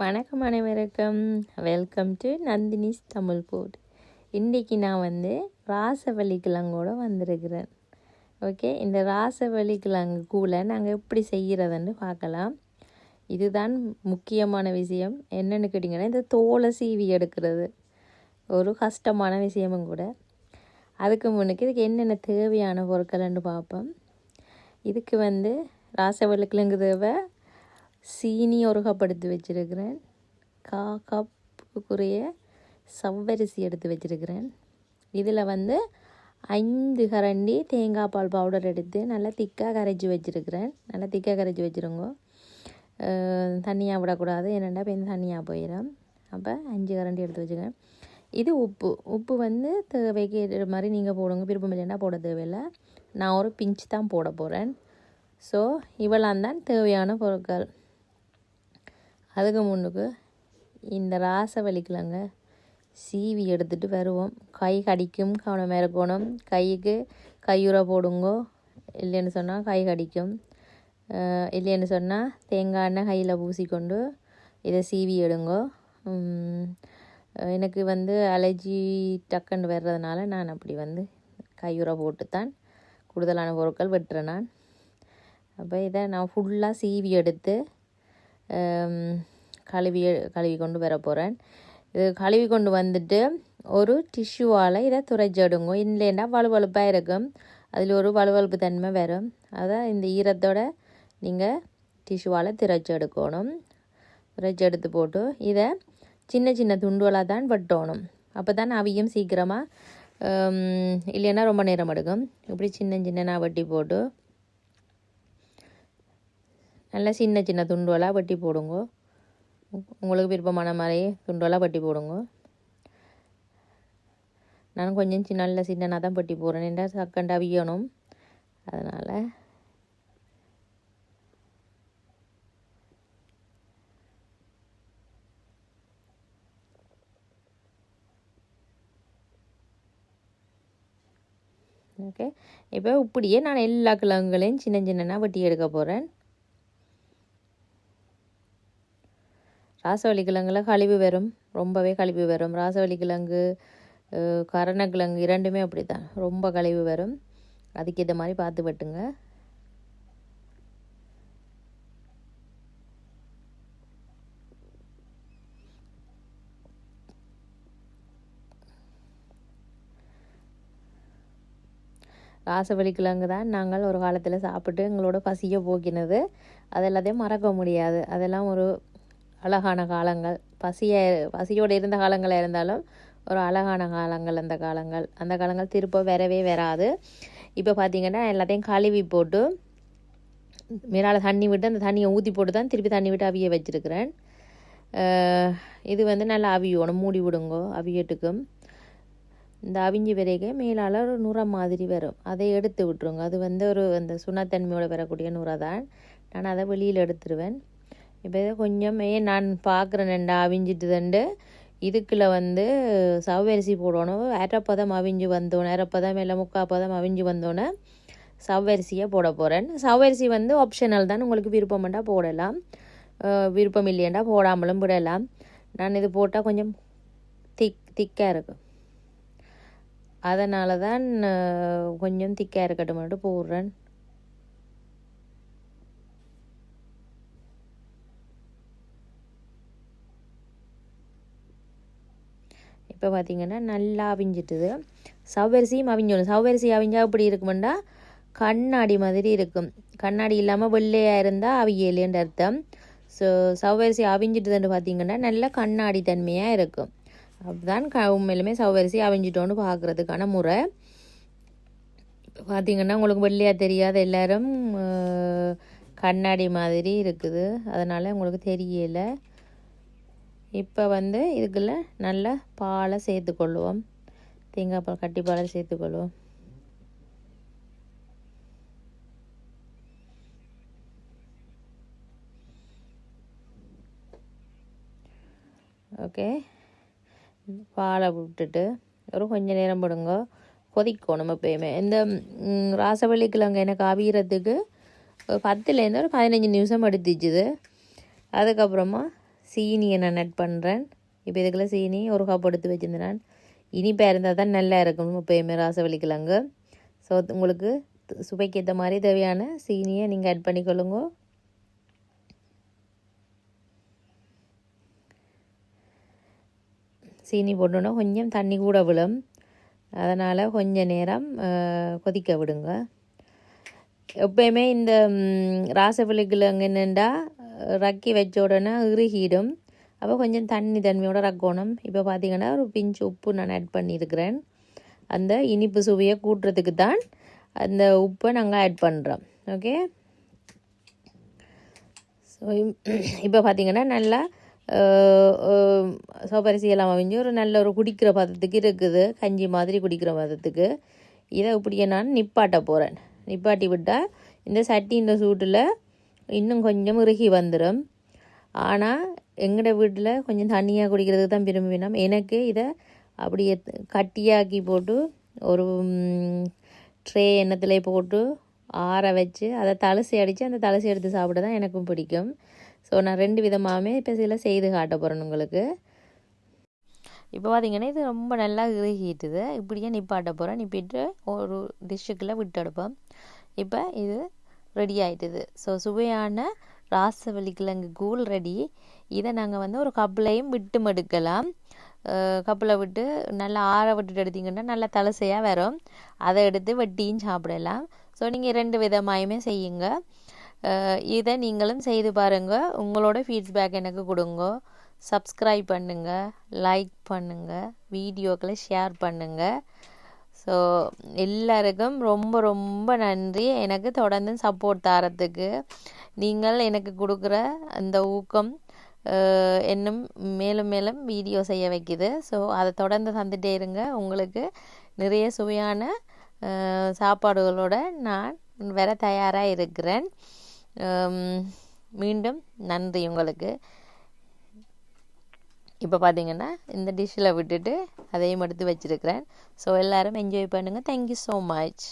வணக்கம் அனைவருக்கும். Welcome to Nandini's Tamil board இன்றைக்கி நான் வந்து ராசவள்ளி கிழங்கோடு வந்திருக்கிறேன். ஓகே இந்த ராசவள்ளி கிழங்கு கூலை நாங்கள் எப்படி செய்கிறதுன்னு பார்க்கலாம். இதுதான் முக்கியமான விஷயம். என்னென்னு கேட்டிங்கன்னா இந்த தோலை சீவி எடுக்கிறது. ஒரு கஷ்டமான விஷயமும் கூட. அதுக்கு முன்னுக்கு இதுக்கு என்னென்ன தேவையான பொருட்கள்னு பார்ப்போம். இதுக்கு வந்து ராசவள்ளி கிழங்கு தேவை சீனி உருகப்படுத்தி வச்சுருக்கிறேன். கா கப்புக்குரிய சவ்வரிசி எடுத்து வச்சுருக்கிறேன். இதில் வந்து ஐந்து கரண்டி தேங்காய் பால் பவுடர் எடுத்து நல்லா திக்காக கரைச்சி வச்சுருக்கிறேன். நல்லா திக்காக கரைச்சி வச்சுருங்க. தண்ணியாக விடக்கூடாது. என்னென்னா இப்போ தண்ணியாக போயிடும் அப்போ அஞ்சு கரண்டி எடுத்து வச்சுக்கிறேன் இது உப்பு. உப்பு வந்து தேவைக்கு மாதிரி நீங்கள் போடுங்க. விருப்பம் இல்லைன்னா போட தேவையில்லை. நான் ஒரு பிஞ்சு தான் போட போகிறேன் ஸோ இவெல்லாம் தான் தேவையான பொருட்கள். அதுக்கு முன்னுக்கு இந்த ராசவழிக்கிழங்க சீவி எடுத்துகிட்டு வருவோம். கை கடிக்கும் கவனமாக இருக்கணும் கைக்கு கையுறை போடுங்கோ. இல்லைன்னு சொன்னால் கை கடிக்கும். இல்லைன்னு சொன்னால் தேங்காய் எண்ணெய் கையில் பூசிக்கொண்டு இதை சீவி எடுங்கோ. எனக்கு வந்து அலர்ஜி டக்குன்னு வர்றதுனால நான் அப்படி வந்து கையுறை போட்டு தான் கூடுதலான பொருட்கள் வெட்டுறேன் நான். அப்போ இதை நான் ஃபுல்லாக சீவி எடுத்து கழுவி கழுவி கொண்டு வர போகிறேன் இது கழுவி கொண்டு வந்துட்டு ஒரு டிஷ்யூவால் இதை துறைச்சி எடுங்க இல்லைன்னா வலுவழுப்பாக இருக்கும் அதில் ஒரு வலுவழுப்பு தன்மை வரும் அதான் இந்த ஈரத்தோட நீங்கள் டிஷ்யூவால் திரைச்சி எடுக்கணும் திரைச்சி எடுத்து போட்டு இதை சின்ன சின்ன துண்டுகளாக தான் வெட்டணும் அப்போ தான் அவியும் சீக்கிரமாக இல்லைன்னா ரொம்ப நேரம் எடுக்கும் இப்படி சின்ன சின்ன வெட்டி போட்டு நல்லா சின்ன சின்ன துண்டுகளாக வெட்டி போடுங்க. உங்களுக்கு விருப்பமான மாதிரி துண்டெல்லாம் வெட்டி போடுங்க. நான் கொஞ்சம் சின்ன நல்ல சின்னனாக தான் பட்டி போடுறேன். ஏன்னா சக்கண்ட் அவியணும் அதனால். ஓகே இப்போ இப்படியே நான் எல்லா கிழங்குகளையும் சின்ன சின்னனாக வெட்டி எடுக்க போகிறேன் ராசவள்ளி கிழங்குல கழிவு வரும் ரொம்பவே கழிவு வரும் ராசவள்ளி கிழங்கு கரணக்கிழங்கு இரண்டுமே அப்படி தான் ரொம்ப கழிவு வரும் அதுக்கு இதை மாதிரி பார்த்து வெட்டுங்க. ராசவள்ளி கிழங்கு தான் நாங்கள் ஒரு காலத்தில் சாப்பிட்டு எங்களோட பசியை போக்கினது. அது எல்லாத்தையும் மறக்க முடியாது. அதெல்லாம் ஒரு அழகான காலங்கள். பசிய பசியோடு இருந்த காலங்களாக இருந்தாலும் ஒரு அழகான காலங்கள் அந்த காலங்கள். அந்த காலங்கள் திருப்ப வரவே வராது. இப்போ பார்த்திங்கன்னா எல்லாத்தையும் கழுவி போட்டு மேலால் தண்ணி விட்டு அந்த தண்ணியை ஊற்றி போட்டு தான் திருப்பி தண்ணி விட்டு அவிய வச்சுருக்கிறேன். இது வந்து நல்லா அவியோணும். மூடி விடுங்கோ அவியட்டுக்கும் இந்த அவிஞ்சி விரைக மேலால் ஒரு நுரை மாதிரி வரும். அதை எடுத்து விட்டுருங்க. அது வந்து ஒரு அந்த சுண்ணத்தன்மையோடு வரக்கூடிய நுரை தான் நான் அதை வெளியில் எடுத்துருவேன். இப்போ இதை நான் பார்க்குறேன்டா அவிஞ்சிட்டுதுண்டு இதுக்குள்ள வந்து சவ்வரிசி போடணும். அரைப்பதம் அவிஞ்சு வந்தோன்னே அரைப்பதம் இல்லை முக்கால் பதம் அவிஞ்சு வந்தோன்னே சவ்வரிசியை போட போகிறேன் சவ்வரிசி வந்து ஆப்ஷனல் தான். உங்களுக்கு விருப்பம்ண்டா போடலாம். விருப்பம் இல்லையண்டா போடாமலும் விடலாம். நான் இது போட்டால் கொஞ்சம் திக் திக்காக இருக்கும் அதனால தான் கொஞ்சம் திக்காக இருக்கட்டும் மட்டும் போடுறேன். இப்போ பார்த்திங்கன்னா நல்லா அவிஞ்சிட்டுது. சவ்வரிசியும் அவிஞ்சணும். சவ்வரிசி அவிஞ்சா இப்படி இருக்குமெண்டா கண்ணாடி மாதிரி இருக்கும். கண்ணாடி இல்லாமல் வெள்ளையாக இருந்தால் அவியலேன்ற அர்த்தம். ஸோ சவ்வரிசி அவிஞ்சிட்டுதுன்னு பார்த்திங்கன்னா நல்லா கண்ணாடி தன்மையாக இருக்கும். அதுதான் க உண்மையிலுமே சவ்வரிசி அவிஞ்சிட்டோன்னு பார்க்குறதுக்கான முறை. இப்போ பார்த்திங்கன்னா உங்களுக்கு வெள்ளையாக தெரியாத எல்லோரும் கண்ணாடி மாதிரி இருக்குது. அதனால் உங்களுக்கு தெரியலை. இப்போ வந்து இதுக்குள்ள நல்லா பாலை சேர்த்துக்கொள்ளுவோம். தேங்காய் பால் கட்டி பாலை சேர்த்துக்கொள்வோம் ஓகே. பாலை விட்டுட்டு ஒரு கொஞ்சம் நேரம் போடுங்க கொதிக்கணும் எப்பயுமே. இந்த ராசவள்ளி கிழங்கு எனக்கு அவியறதுக்கு பத்துலேருந்து ஒரு பதினஞ்சு நிமிஷம் எடுத்துச்சுது. அதுக்கப்புறமா சீனியை நான் நட் பண்ணுறேன் இப்போ இதுக்குள்ள சீனி ஒரு கப் எடுத்து வச்சுருந்தேன். இனிப்பாக இருந்தால் தான் நல்லா இருக்கும் எப்பயுமே ராசவள்ளி கிழங்கு ஸோ உங்களுக்கு சுவைக்கு ஏற்ற மாதிரி தேவையான சீனியை நீங்கள் ஆட் பண்ணிக்கொள்ளுங்க. சீனி போட்டோன்னா கொஞ்சம் தண்ணி கூட விழும். அதனால் கொஞ்ச நேரம் கொதிக்க விடுங்க. எப்பயுமே இந்த ராசவள்ளி என்னென்னா ரக்கி வச்ச உடனே இறுகிடும் அப்போ கொஞ்சம் தண்ணி தன்மையோட ரக்கணும் இப்போ பார்த்தீங்கன்னா ஒரு பிஞ்சு உப்பு நான் ஆட் பண்ணியிருக்கிறேன் அந்த இனிப்பு சுவையை கூட்டுறதுக்கு தான் அந்த உப்பை நாங்கள் ஆட் பண்ணுறோம் ஓகே ஸோ இப்போ பார்த்தீங்கன்னா நல்லா சோப்பரிசி எல்லாம் ஒரு நல்ல ஒரு குடிக்கிற பதத்துக்கு இருக்குது கஞ்சி மாதிரி குடிக்கிற பதத்துக்கு இதை இப்படியே நான் நிப்பாட்ட போகிறேன் நிப்பாட்டி விட்டால் இந்த சட்டி இந்த சூட்டில் இன்னும் கொஞ்சம் இறுகி வந்துடும் ஆனால் எங்களோட வீட்டில் கொஞ்சம் தண்ணியாக குடிக்கிறதுக்கு தான் விரும்பினோம். எனக்கு இதை அப்படியே கட்டியாக்கி போட்டு ஒரு ட்ரே எண்ணத்தில் போட்டு ஆற வச்சு அதை தலசி அடித்து அந்த தலசி எடுத்து சாப்பிட தான் எனக்கும் பிடிக்கும். ஸோ நான் ரெண்டு விதமாகவே இப்போ சில செய்து காட்ட போகிறேன் உங்களுக்கு. இப்போ பார்த்தீங்கன்னா இது ரொம்ப நல்லா இறுகிட்டுது. இப்படியே நிப்பாட்ட போகிறேன் நிப்பிட்டு ஒரு டிஷ்ஷுக்குள்ளே விட்டு எடுப்போம் இப்போ இது ரெடி ஆகிட்டுது ஸோ சுவையான ராசவள்ளி கிழங்கு கூழ் ரெடி இதை நாங்கள் வந்து ஒரு கப்பிலையும் விட்டு மடுக்கலாம். கப்பில் விட்டு நல்லா ஆற விட்டுட்டு எடுத்திங்கன்னா நல்லா தலசையாக வரும். அதை எடுத்து வெட்டியும் சாப்பிடலாம். ஸோ நீங்கள் ரெண்டு விதமாயுமே செய்யுங்க. இதை நீங்களும் செய்து பாருங்கள் உங்களோட ஃபீட்பேக் எனக்கு கொடுங்க. சப்ஸ்கிரைப் பண்ணுங்கள் லைக் பண்ணுங்கள் வீடியோக்களை ஷேர் பண்ணுங்கள் ஸோ எல்லாருக்கும் ரொம்ப ரொம்ப நன்றி. எனக்கு தொடர்ந்து சப்போர்ட் தரத்துக்கு. நீங்கள் எனக்கு கொடுக்குற அந்த ஊக்கம் இன்னும் மேலும் மேலும் வீடியோ செய்ய வைக்குது. ஸோ அதை தொடர்ந்து தந்துட்டே இருங்க. உங்களுக்கு நிறைய சுவையான சாப்பாடுகளோட நான் வர தயாராக இருக்கிறேன். மீண்டும் நன்றி உங்களுக்கு. இப்போ பார்த்தீங்கன்னா இந்த டிஷ்ஷில் விட்டுட்டு அதையும் எடுத்து வச்சுருக்கிறேன். ஸோ எல்லோரும் என்ஜாய் பண்ணுங்கள் தேங்க்யூ ஸோ மச்